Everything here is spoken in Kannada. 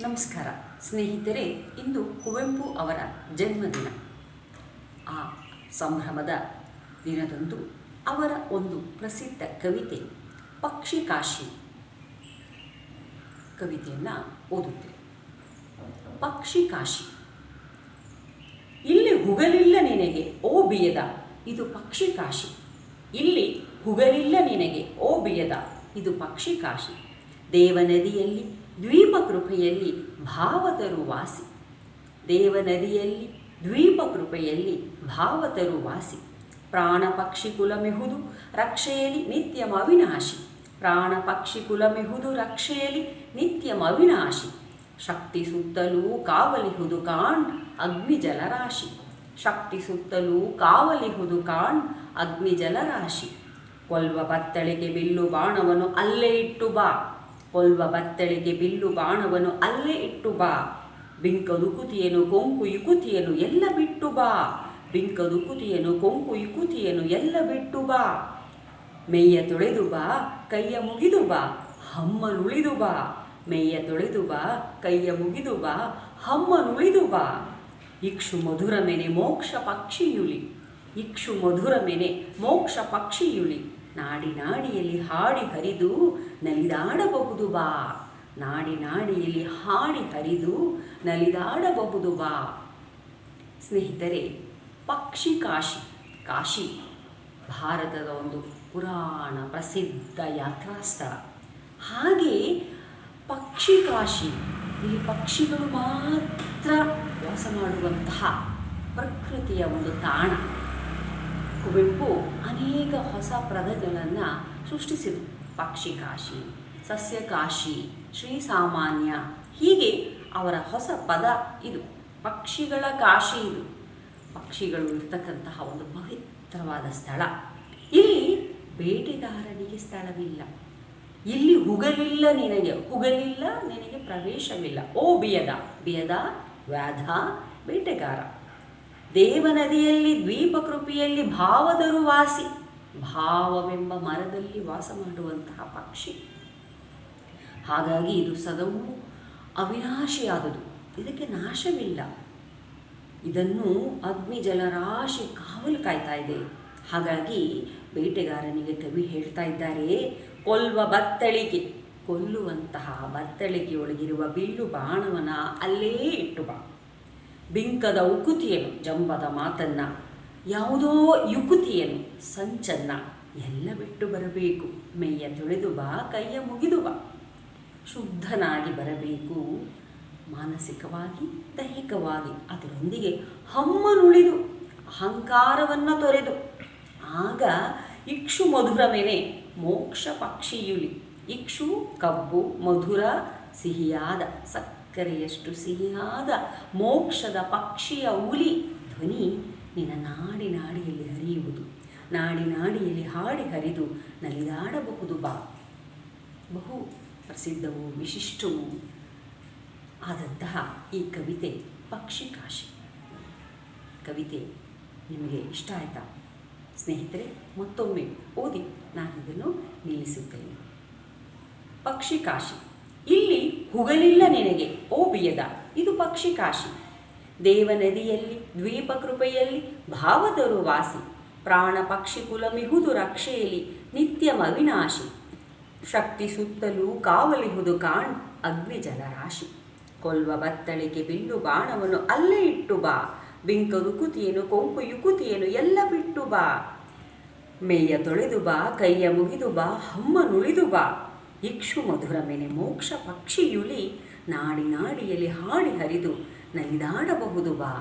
ನಮಸ್ಕಾರ. ಸ್ನೇಹಿತರೆ, ಇಂದು ಕುವೆಂಪು ಅವರ ಜನ್ಮದಿನ. ಆ ಸಂಭ್ರಮದ ದಿನದಂದು ಅವರ ಒಂದು ಪ್ರಸಿದ್ಧ ಕವಿತೆ, ಪಕ್ಷಿ ಕಾಶಿ ಕವಿತೆಯನ್ನು ಓದುತ್ತೆ ಪಕ್ಷಿ ಕಾಶಿ. ಇಲ್ಲಿ ಹುಗಲಿಲ್ಲ ನಿನಗೆ, ಓ ಬಿಯದ, ಇದು ಪಕ್ಷಿ ಕಾಶಿ. ಇಲ್ಲಿ ಹುಗಲಿಲ್ಲ ನಿನಗೆ, ಓ ಬಿಯದ, ಇದು ಪಕ್ಷಿ ಕಾಶಿ. ದೇವನದಿಯಲ್ಲಿ ದ್ವೀಪ ಕೃಪೆಯಲ್ಲಿ ಭಾವತರು ವಾಸಿ. ದೇವನದಿಯಲ್ಲಿ ದ್ವೀಪ ಕೃಪೆಯಲ್ಲಿ ಭಾವತರು ವಾಸಿ. ಪ್ರಾಣ ಪಕ್ಷಿ ಕುಲಮೆಹುದು ರಕ್ಷೆಯಲ್ಲಿ ನಿತ್ಯಂ ಅವಿನಾಶಿ ಪ್ರಾಣ ಪಕ್ಷಿ ಕುಲಮೆಹುದು ರಕ್ಷೆಯಲ್ಲಿ ನಿತ್ಯಂ ಅವಿನಾಶಿ ಶಕ್ತಿ ಸುತ್ತಲೂ ಕಾವಲಿಹುದು ಕಾಣ್ ಅಗ್ನಿ ಜಲರಾಶಿ ಶಕ್ತಿ ಸುತ್ತಲೂ ಕಾವಲಿಹುದು ಕಾಣ್ ಅಗ್ನಿ ಜಲರಾಶಿ ಕೊಲ್ವ ಬತ್ತಳಿಗೆ ಬಿಲ್ಲು ಬಾಣವನ್ನು ಅಲ್ಲೇ ಇಟ್ಟು ಬಾ. ಕೊಲ್ವ ಬತ್ತಳಿಗೆ ಬಿಲ್ಲು ಬಾಣವನ್ನು ಅಲ್ಲೇ ಇಟ್ಟು ಬಾ. ಬಿಂಕದು ಕುತಿಯನು ಕೊಂಕು ಯುಕುತಿಯನು ಎಲ್ಲ ಬಿಟ್ಟು ಬಾ. ಬಿಂಕದು ಕುತಿಯನು ಕೊಂಕು ಯುಕುತಿಯನು ಎಲ್ಲ ಬಿಟ್ಟು ಬಾ. ಮೇಯ್ಯ ತೊಳೆದು ಬಾ, ಕೈಯ ಮುಗಿದು ಬಾ, ಹಮ್ಮನುಳಿದು ಬಾ. ಮೇಯ್ಯ ತೊಳೆದು ಬಾ, ಕೈಯ ಮುಗಿದು ಬಾ, ಹಮ್ಮನುಳಿದು ಬಾ. ಇಕ್ಷು ಮಧುರ ಮೆನೆ ಮೋಕ್ಷ ಪಕ್ಷಿಯುಲಿ. ಇಕ್ಷು ಮಧುರ ಮೆನೆ ಮೋಕ್ಷ ಪಕ್ಷಿಯುಲಿ. ನಾಡಿ ನಾಡಿಯಲ್ಲಿ ಹಾಡಿ ಹರಿದು ನಲಿದಾಡಬಹುದು ಬಾ. ನಾಡಿ ನಾಡಿಯಲ್ಲಿ ಹಾಡಿ ಹರಿದು ನಲಿದಾಡಬಹುದು ಬಾ. ಸ್ನೇಹಿತರೆ, ಪಕ್ಷಿ ಕಾಶಿ ಕಾಶಿ ಭಾರತದ ಒಂದು ಪುರಾಣ ಪ್ರಸಿದ್ಧ ಯಾತ್ರಾ ಸ್ಥಳ ಹಾಗೆ ಪಕ್ಷಿ ಕಾಶಿ, ಇಲ್ಲಿ ಪಕ್ಷಿಗಳು ಮಾತ್ರ ವಾಸ ಮಾಡುವಂತಹ ಪ್ರಕೃತಿಯ ಒಂದು ತಾಣ. ಕುವೆಂಪು ಅನೇಕ ಹೊಸ ಪದಗಳನ್ನು ಸೃಷ್ಟಿಸಿದರು ಪಕ್ಷಿ ಕಾಶಿ, ಸಸ್ಯ ಕಾಶಿ ಶ್ರೀಸಾಮಾನ್ಯ ಹೀಗೆ ಅವರ ಹೊಸ ಪದ ಇದು. ಪಕ್ಷಿಗಳ ಕಾಶಿ ಇದು. ಪಕ್ಷಿಗಳು ಇರ್ತಕ್ಕಂತಹ ಒಂದು ಪವಿತ್ರವಾದ ಸ್ಥಳ. ಇಲ್ಲಿ ಬೇಟೆಗಾರನಿಗೆ ಸ್ಥಳವಿಲ್ಲ. ಇಲ್ಲಿ ಹುಗಲಿಲ್ಲ ನಿನಗೆ ಹುಗಲಿಲ್ಲ ನಿನಗೆ ಪ್ರವೇಶವಿಲ್ಲ. ಓ ಬಿಯದ ಬಿಯದ ವ್ಯಾಧ, ಬೇಟೆಗಾರ. ದೇವನದಿಯಲ್ಲಿ ದ್ವೀಪಕೃಪಿಯಲ್ಲಿ ಭಾವದರು ವಾಸಿ, ಭಾವವೆಂಬ ಮರದಲ್ಲಿ ವಾಸ ಮಾಡುವಂತಹ ಪಕ್ಷಿ. ಹಾಗಾಗಿ ಇದು ಸದವು ಅವಿನಾಶಿಯಾದುದು. ಇದಕ್ಕೆ ನಾಶವಿಲ್ಲ. ಇದನ್ನು ಅಗ್ನಿ ಜಲರಾಶಿ ಕಾವಲು ಕಾಯ್ತಾ ಇದೆ. ಹಾಗಾಗಿ ಬೇಟೆಗಾರನಿಗೆ ಕವಿ ಹೇಳ್ತಾ ಇದ್ದಾರೆ, ಕೊಲ್ವ ಬತ್ತಳಿಗೆ. ಕೊಲ್ಲುವಂತಹ ಬತ್ತಳಿಗೆಯೊಳಗಿರುವ ಬಿಲ್ಲು ಬಾಣವನ ಅಲ್ಲೇ ಇಟ್ಟು ಬಾ. ಬಿಂಕದ ಉಕುತಿಯನು, ಜಂಬದ ಮಾತನ್ನ, ಯಾವುದೋ ಯುಕುತಿಯನು, ಸಂಚನ್ನ, ಎಲ್ಲ ಬಿಟ್ಟು ಬರಬೇಕು. ಮೆಯ್ಯ ತೊಳೆದು ಬಾ, ಕೈಯ ಮುಗಿದು ಬಾ. ಶುದ್ಧನಾಗಿ ಬರಬೇಕು. ಮಾನಸಿಕವಾಗಿ, ದೈಹಿಕವಾಗಿ ಅದರೊಂದಿಗೆ ಹಮ್ಮನುಳಿದು, ಅಹಂಕಾರವನ್ನು ತೊರೆದು. ಆಗ ಇಕ್ಷು ಮಧುರ ಮೇಲೆ ಮೋಕ್ಷ ಪಕ್ಷಿಯುಲಿ. ಇಕ್ಷು ಕಬ್ಬು ಮಧುರ ಸಿಹಿಯಾದ ಸಕ್ಕರೆಯಷ್ಟು ಸಿಹಿಯಾದ ಮೋಕ್ಷದ ಪಕ್ಷಿಯ ಉಲಿ ಧ್ವನಿ ನಿನ್ನ ನಾಡಿ ನಾಡಿಯಲ್ಲಿ ಹರಿಯುವುದು. ನಾಡಿ ನಾಡಿಯಲ್ಲಿ ಹಾಡಿ ಹರಿದು ನಲಿದಾಡಬಹುದು ಬಾ. ಬಹು ಪ್ರಸಿದ್ಧವೂ ವಿಶಿಷ್ಟವೂ ಆದಂತಹ ಈ ಕವಿತೆ ಪಕ್ಷಿ ಕಾಶಿ. ಕವಿತೆ ನಿಮಗೆ ಇಷ್ಟ ಆಯಿತಾ? ಸ್ನೇಹಿತರೆ, ಮತ್ತೊಮ್ಮೆ ಓದಿ ನಾನು ಇದನ್ನು ನಿಲ್ಲಿಸುತ್ತೇನೆ. ಪಕ್ಷಿ ಕಾಶಿ. ಇಲ್ಲಿ ಹುಗಲಿಲ್ಲ ನಿನಗೆ, ಓ ಬಿಯದ, ಇದು ಪಕ್ಷಿ ಕಾಶಿ. ದೇವನದಿಯಲ್ಲಿ, ದ್ವೀಪ ಕೃಪೆಯಲ್ಲಿ ಭಾವದರು ವಾಸಿ. ಪ್ರಾಣ ಪಕ್ಷಿ ಕುಲಮಿಹುದು ರಕ್ಷೆಯಲ್ಲಿ, ನಿತ್ಯಂ ಅವಿನಾಶಿ ಶಕ್ತಿ ಸುತ್ತಲೂ ಕಾವಲಿಹುದು ಕಾಣ್ ಅಗ್ನಿ ಜಲರಾಶಿ. ಕೊಲ್ವ ಬತ್ತಳಿಗೆ ಬಿಲ್ಲು ಬಾಣವನ್ನು ಅಲ್ಲೇ ಇಟ್ಟು ಬಾ. ಬಿಂಕ ರುಕುತಿಯೇನು ಕೊಂಕು ಯುಕುತಿಯೇನು ಎಲ್ಲ ಬಿಟ್ಟು ಬಾ. ಮೇಯ ತೊಳೆದು ಬಾ, ಕೈಯ ಮುಗಿದು ಬಾ, ಹಮ್ಮ ನುಳಿದು ಬಾ. ಇಕ್ಷು ಮಧುರ ಮೆನೆ ಮೋಕ್ಷ ಪಕ್ಷಿಯುಲಿ ನಾಡಿ ನಾಡಿಯಲ್ಲಿ ಹಾಡಿ ಹರಿದು ನಲಿದಾಡಬಹುದು ಬಾ.